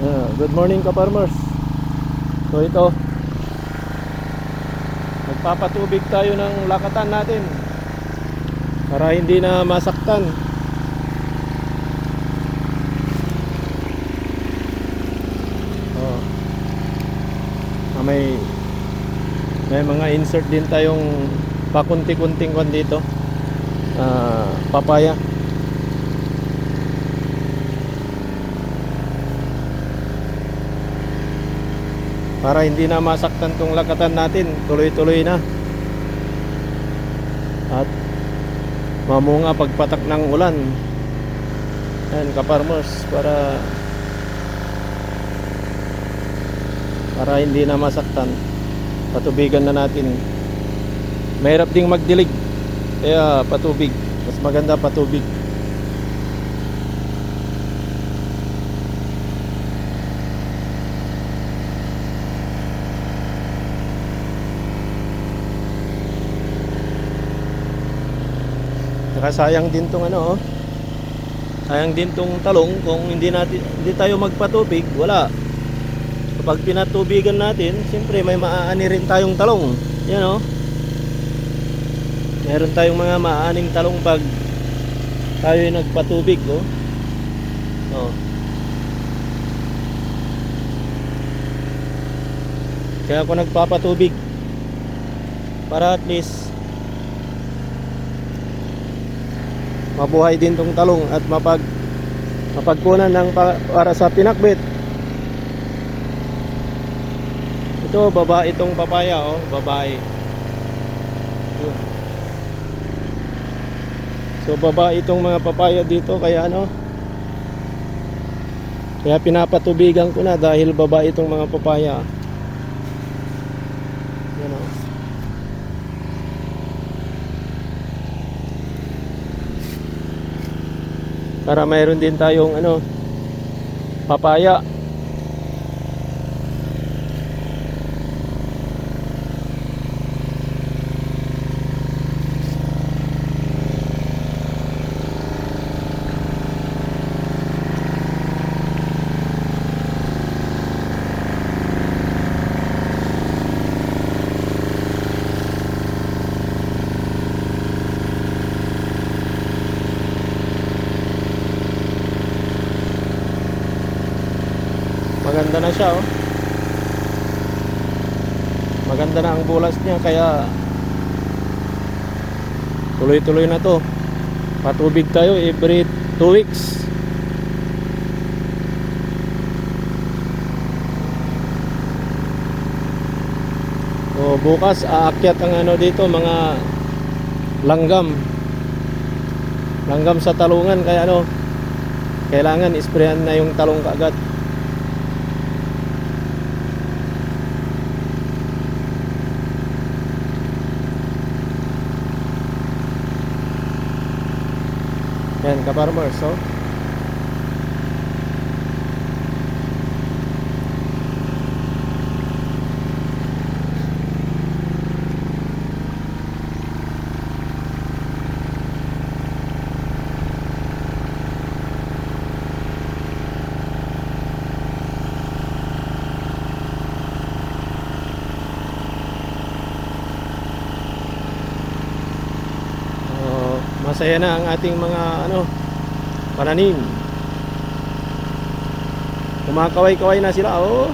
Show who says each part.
Speaker 1: Ah, good morning ka farmers. So ito. Magpapatubig tayo ng lakatan natin. Para hindi na masaktan. Oh. Ah, may may mga insert din tayong pakunti-kunting kon dito. Ah, papaya. Para hindi na masaktan tong lakatan natin. Tuloy-tuloy na. At mamunga pagpatak ng ulan. Yan ka-farmers para para hindi na masaktan. Patubigan na natin. Mahirap ding magdilig kaya patubig. Mas maganda patubig Saka sayang din tong ano oh. Sayang din tong talong kung hindi natin hindi tayo magpatubig, wala. Kapag pinatubigan natin, siyempre may maaani rin tayong talong. Yan oh. Meron tayong mga maaaning talong pag tayo ay nagpatubig oh. Oh. Kaya ako nagpapatubig para at least mabuhay din tong talong at mapag mapagkunan ng pa, para sa pinakbit ito babae itong papaya oh babae. So babae itong mga papaya dito kaya ano kaya pinapatubigan ko na dahil babae itong mga papaya yan oh para mayroon din tayong ano papaya maganda na siya oh. Maganda na ang bulas niya kaya tuloy tuloy na to. Patubig tayo every 2 weeks. So bukas aakyat ang ano dito mga langgam. Langgam sa talungan kaya ano kailangan isprayan na yung talong kaagad Yan, ka-farmers, so. Oh, masaya na ang ating mga ano pananim. Kumakaway-kaway na sila oh